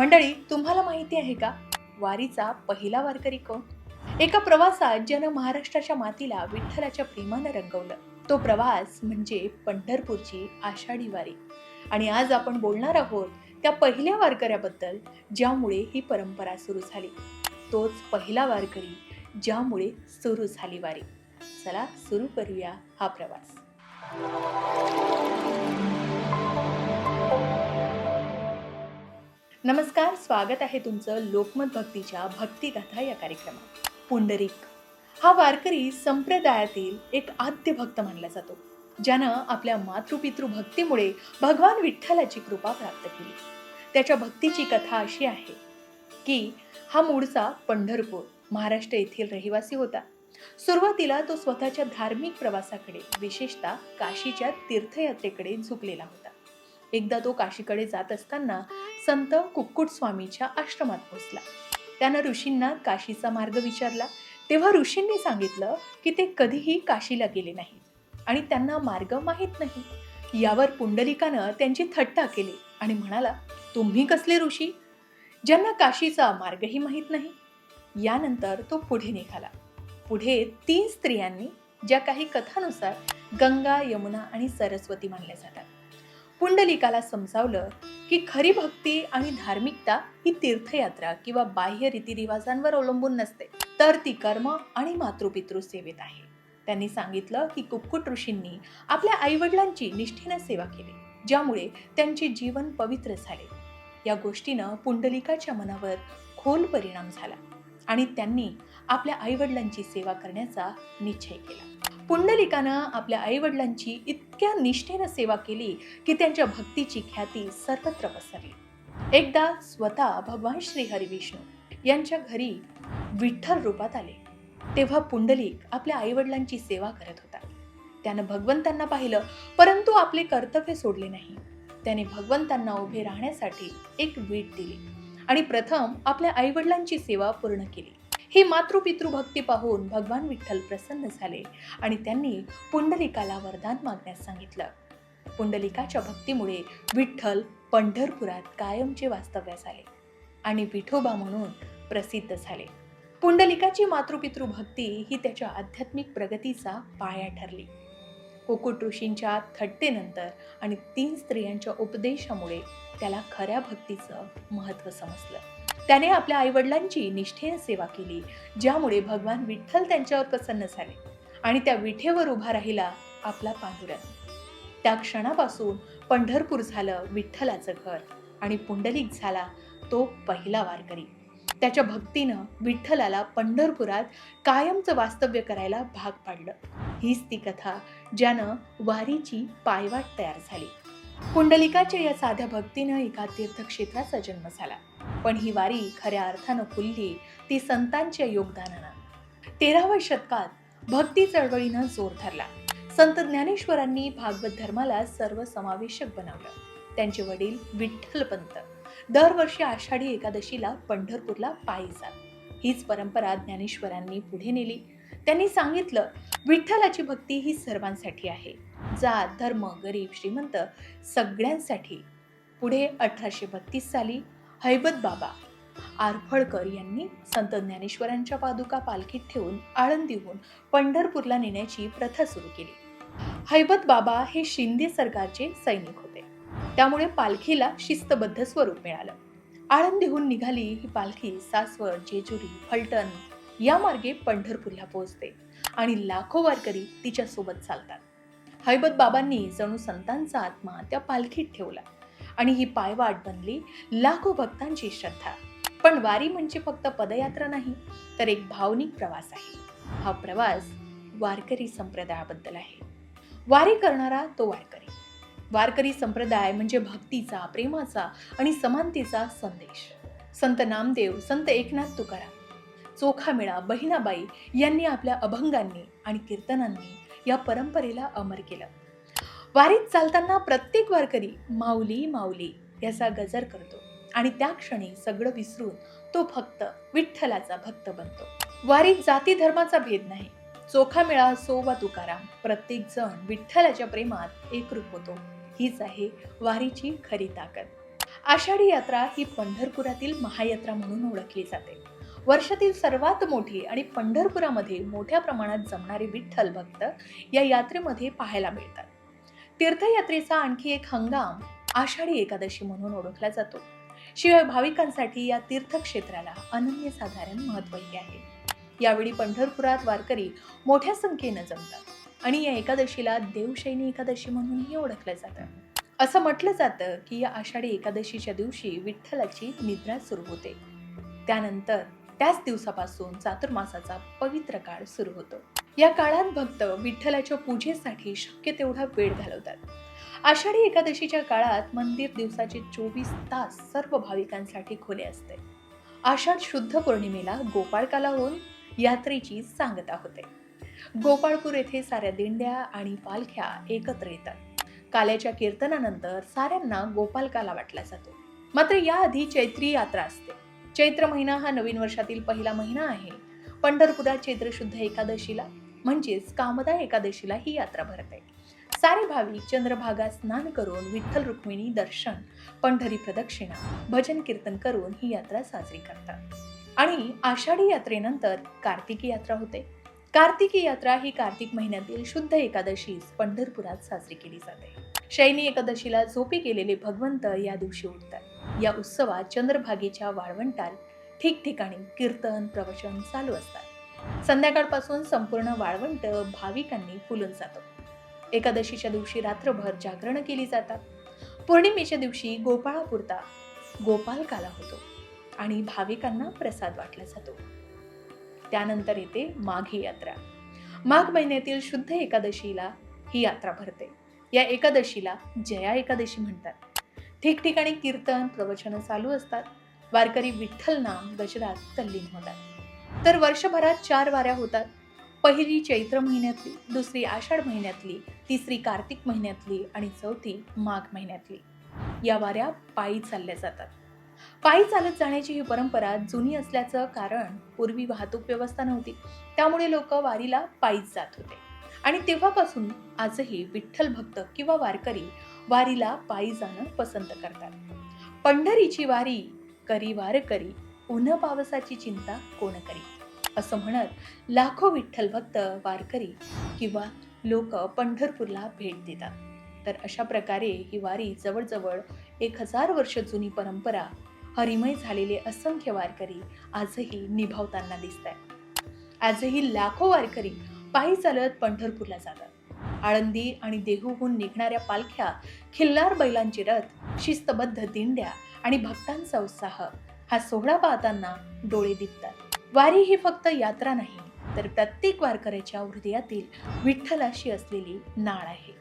मंडळी तुम्हाला माहिती आहे का? वारीचा पहिला वारकरी कोण? एका प्रवासात ज्यानं महाराष्ट्राच्या मातीला विठ्ठलाच्या प्रेमानं रंगवलं. तो प्रवास म्हणजे पंढरपूरची आषाढी वारी. आणि आज आपण बोलणार आहोत त्या पहिल्या वारकऱ्याबद्दल ज्यामुळे ही परंपरा सुरू झाली. तोच पहिला वारकरी ज्यामुळे सुरू झाली वारी. चला सुरू करूया हा प्रवास. नमस्कार स्वागत आहे तुमचं लोकमत भक्तीच्या भक्तिकथा या कार्यक्रमात. पुंडरीक. हा वारकरी संप्रदायातील एक आद्य भक्त मानला जातो ज्यानं आपल्या मातृपितृ भक्तीमुळे भगवान विठ्ठलाची कृपा प्राप्त केली. त्याच्या भक्तीची कथा अशी आहे की हा मूळचा पंढरपूर महाराष्ट्र येथील रहिवासी होता. सुरुवातीला तो स्वतःच्या धार्मिक प्रवासाकडे विशेषतः काशीच्या तीर्थयात्रेकडे झुकलेला होता. एकदा तो काशीकडे जात असताना संत कुक्कुट स्वामीच्या आश्रमात पोहोचला त्यानं ऋषींना काशीचा मार्ग विचारला. तेव्हा ऋषींनी सांगितलं की ते कधीही काशीला गेले नाही आणि त्यांना मार्ग माहीत नाही. यावर पुंडलिकानं त्यांची थट्टा केली आणि म्हणाला तुम्ही कसले ऋषी? ज्यांना काशीचा मार्गही माहीत नाही. यानंतर तो पुढे निघाला. पुढे तीन स्त्रियांनी ज्या काही कथानुसार गंगा यमुना आणि सरस्वती मानल्या जातात. पुंडलिकाला समजावलं की खरी भक्ती आणि धार्मिकता ही तीर्थयात्रा किंवा बाह्य रीतिरिवाजांवर अवलंबून नसते. तर ती कर्म आणि मातृपितृ सेवेत आहे. त्यांनी सांगितलं की कुक्कुट ऋषींनी आपल्या आईवडिलांची निष्ठेनं सेवा केली ज्यामुळे त्यांचे जीवन पवित्र झाले. या गोष्टीनं पुंडलिकाच्या मनावर खोल परिणाम झाला आणि त्यांनी आपल्या आईवडिलांची सेवा करण्याचा निश्चय केला. पुंडलिकानं आपल्या आईवडिलांची इतक्या निष्ठेनं सेवा केली की त्यांच्या भक्तीची ख्याती सर्वत्र पसरली. एकदा स्वतः भगवान श्री हरिविष्णू यांच्या घरी विठ्ठल रूपात आले. तेव्हा पुंडलिक आपल्या आईवडिलांची सेवा करत होता. त्यानं भगवंतांना पाहिलं परंतु आपले कर्तव्य सोडले नाही. त्याने भगवंतांना उभे राहण्यासाठी एक वीट दिली आणि प्रथम आपल्या आईवडिलांची सेवा पूर्ण केली. ही मातृपितृ भक्ती पाहून भगवान विठ्ठल प्रसन्न झाले आणि त्यांनी पुंडलिकाला वरदान मागण्यास सांगितलं. पुंडलिकाच्या भक्तीमुळे विठ्ठल पंढरपुरात कायमचे वास्तव्यास आले आणि विठोबा म्हणून प्रसिद्ध झाले. पुंडलिकाची मातृपितृ भक्ती ही त्याच्या आध्यात्मिक प्रगतीचा पाया ठरली. कुकुट ऋषींच्या थट्टेनंतर आणि तीन स्त्रियांच्या उपदेशामुळे त्याला खऱ्या भक्तीचं महत्त्व समजलं. त्याने आपल्या आईवडिलांची निष्ठेने सेवा केली ज्यामुळे भगवान विठ्ठल त्यांच्यावर प्रसन्न झाले आणि त्या विठेवर उभा राहिला आपला पांडुरंग. त्या क्षणापासून पंढरपूर झालं विठ्ठलाचं घर आणि पुंडलिक झाला तो पहिला वारकरी. त्याच्या भक्तीनं विठ्ठलाला पंढरपुरात कायमचं वास्तव्य करायला भाग पाडलं. हीच ती कथा ज्यानं वारीची पायवाट तयार झाली. पुंडलिकाच्या या साध्या भक्तीनं एका तीर्थक्षेत्राचा जन्म झाला. पण ही वारी खऱ्या अर्थानं फुलली ती संतांच्या योगदानानं. तेराव्या शतकात भक्ती चळवळीनं जोर धरला. संत ज्ञानेश्वरांनी भागवत धर्माला सर्वसमावेशक बनवलं. त्यांचे वडील विठ्ठलपंत दरवर्षी आषाढी एकादशीला पंढरपूरला पायी जात. हीच परंपरा ज्ञानेश्वरांनी पुढे नेली. त्यांनी सांगितलं विठ्ठलाची भक्ती ही सर्वांसाठी आहे. जात धर्म गरीब श्रीमंत सगळ्यांसाठी. पुढे अठराशे बत्तीस साली हैबत बाबा आरफळकर यांनी संत ज्ञानेश्वरांच्या पादुका पालखीत ठेवून आळंदीहून पंढरपूरला नेण्याची प्रथा सुरू केली. हैबत बाबा हे शिंदे सरकारचे सैनिक होते. त्यामुळे पालखीला शिस्तबद्ध स्वरूप मिळालं. आळंदीहून निघाली ही पालखी सासवड जेजुरी फलटण या मार्गे पंढरपूरला पोहोचते आणि लाखो वारकरी तिच्यासोबत चालतात. हैबत बाबांनी जणू संतांचा आत्मा त्या पालखीत ठेवला. आणि ही पायवाट बनली लाखो भक्तांची श्रद्धा. पण वारी म्हणजे फक्त पदयात्रा नाही तर एक भावनिक प्रवास आहे. हा प्रवास वारकरी संप्रदायाबद्दल आहे. वारी करणारा तो वारकरी. वारकरी संप्रदाय म्हणजे भक्तीचा प्रेमाचा आणि समानतेचा संदेश. संत नामदेव संत एकनाथ तुकाराम चोखामेळा बहिणाबाई यांनी आपल्या अभंगांनी आणि कीर्तनांनी या परंपरेला अमर केलं. वारीत चालताना प्रत्येक वारकरी माऊली माऊली याचा गजर करतो आणि त्या क्षणी सगळं विसरून तो फक्त विठ्ठलाचा भक्त बनतो. वारीत जाती धर्माचा भेद नाही. चोखा मेळा असो वा तुकाराम प्रत्येक जण विठ्ठलाच्या प्रेमात एकरूप होतो. हीच आहे वारीची खरी ताकद. आषाढी यात्रा ही पंढरपुरातील महायात्रा म्हणून ओळखली जाते. वर्षातील सर्वात मोठी आणि पंढरपुरामध्ये मोठ्या प्रमाणात जमणारे विठ्ठल भक्त या यात्रेमध्ये पाहायला मिळतात. तीर्थयात्रेचा आणखी एक हंगाम आषाढी एकादशी म्हणून ओळखला जातो. शिवाय भाविकांसाठी या तीर्थक्षेत्राला अनन्यसाधारण महत्त्वही आहे. यावेळी पंढरपुरात वारकरी मोठ्या संख्येनं जमतात आणि या एकादशीला देवशैनी एकादशी म्हणूनही ओळखलं जातं. असं म्हटलं जातं की या आषाढी एकादशीच्या दिवशी विठ्ठलाची निद्रा सुरू होते. त्यानंतर त्याच दिवसापासून चातुर्मासाचा पवित्र काळ सुरू होतो. या काळात भक्त विठ्ठलाच्या पूजेसाठी शक्य तेवढा वेळ घालवतात. आषाढी एकादशीच्या काळात मंदिर दिवसाचे चोवीस तास सर्व भाविकांसाठी खुले असते. आषाढ शुद्ध पौर्णिमेला गोपाळकाला होऊन यात्रेची सांगता होते. गोपाळपूर येथे साऱ्या दिंड्या आणि पालख्या एकत्र येतात. काल्याच्या कीर्तनानंतर साऱ्यांना गोपालकाला वाटला जातो. मात्र याआधी चैत्री यात्रा असते. चैत्र महिना हा नवीन वर्षातील पहिला महिना आहे. पंढरपुरात चैत्र शुद्ध एकादशीला म्हणजेच कामदा एकादशीला ही यात्रा भरते. सारे भाविक चंद्रभागा स्नान करून विठ्ठल रुक्मिणी दर्शन पंढरी प्रदक्षिणा भजन कीर्तन करून ही यात्रा साजरी करतात. आणि आषाढी यात्रेनंतर कार्तिकी यात्रा होते. कार्तिकी यात्रा ही कार्तिक महिन्यातील शुद्ध एकादशीस पंढरपुरात साजरी केली जाते. शैनी एकादशीला झोपी गेलेले भगवंत या दिवशी उठतात. या उत्सवात चंद्रभागेच्या वाळवंटात ठिकठिकाणी कीर्तन प्रवचन चालू असतात. संध्याकाळपासून संपूर्ण वाळवंट भाविकांनी फुलून जातो. एकादशीच्या दिवशी रात्रभर जागरण केली जातात. पौर्णिमेच्या दिवशी गोपाळापुरता गोपालकाला होतो आणि भाविकांना प्रसाद वाटला जातो. त्यानंतर येते माघी यात्रा. माघ महिन्यातील शुद्ध एकादशीला ही यात्रा भरते. या एकादशीला जया एकादशी म्हणतात. ठिकठिकाणी कीर्तन प्रवचनं चालू असतात. वारकरी विठ्ठल नाम गजरात तल्लीन होतात. तर वर्षभरात चार वाऱ्या होतात. पहिली चैत्र महिन्यातली दुसरी आषाढ महिन्यातली तिसरी कार्तिक महिन्यातली आणि चौथी माघ महिन्यातली. या वाऱ्या पायी चालल्या जातात. पायी चालत जाण्याची ही परंपरा जुनी असल्याचं कारण पूर्वी वाहतूक व्यवस्था नव्हती. त्यामुळे लोक वारीला पायीच जात होते. आणि तेव्हापासून आजही विठ्ठल भक्त किंवा वारकरी वारीला पायी जाणं पसंत करतात. पंढरीची वारी करी वारकरी उन्ह पावसाची चिंता कोण करी? असं म्हणत लाखो विठ्ठल भक्त वारकरी किंवा लोक पंढरपूरला भेट देतात. तर अशा प्रकारे ही वारी जवळजवळ एक हजार वर्ष जुनी परंपरा हरिमय झालेले असंख्य वारकरी आजही निभावताना दिसत आहेत आजही लाखो वारकरी पायी चालत पंढरपूरला जातात. आळंदी आणि देहूहून निघणाऱ्या पालख्या खिल्लार बैलांची रथ शिस्तबद्ध दिंड्या आणि भक्तांचा उत्साह हा सोहळा पाहताना डोळे दिपतात. वारी ही फक्त यात्रा नाही तर प्रत्येक वारकऱ्याच्या हृदयातील विठ्ठलाशी असलेली नाळ आहे.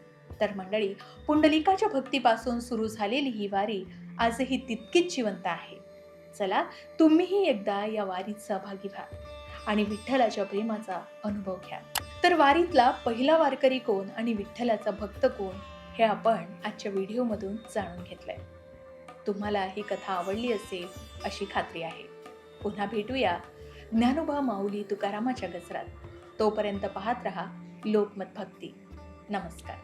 तर मंडळी पुंडलिकाच्या भक्तीपासून सुरू झालेली ही वारी आजही तितकीच जिवंत आहे. चला तुम्हीही एकदा या वारीत सहभागी व्हा आणि विठ्ठलाच्या प्रेमाचा अनुभव घ्या. तर वारीतला पहिला वारकरी कोण आणि विठ्ठलाचा भक्त कोण हे आपण आजच्या व्हिडिओमधून जाणून घेतलंय. तुम्हाला ही कथा आवडली असेल अशी खात्री आहे. पुन्हा भेटूया ज्ञानोबा माऊली तुकारामाच्या गजरात तोपर्यंत पाहत रहा लोकमत भक्ती. नमस्कार.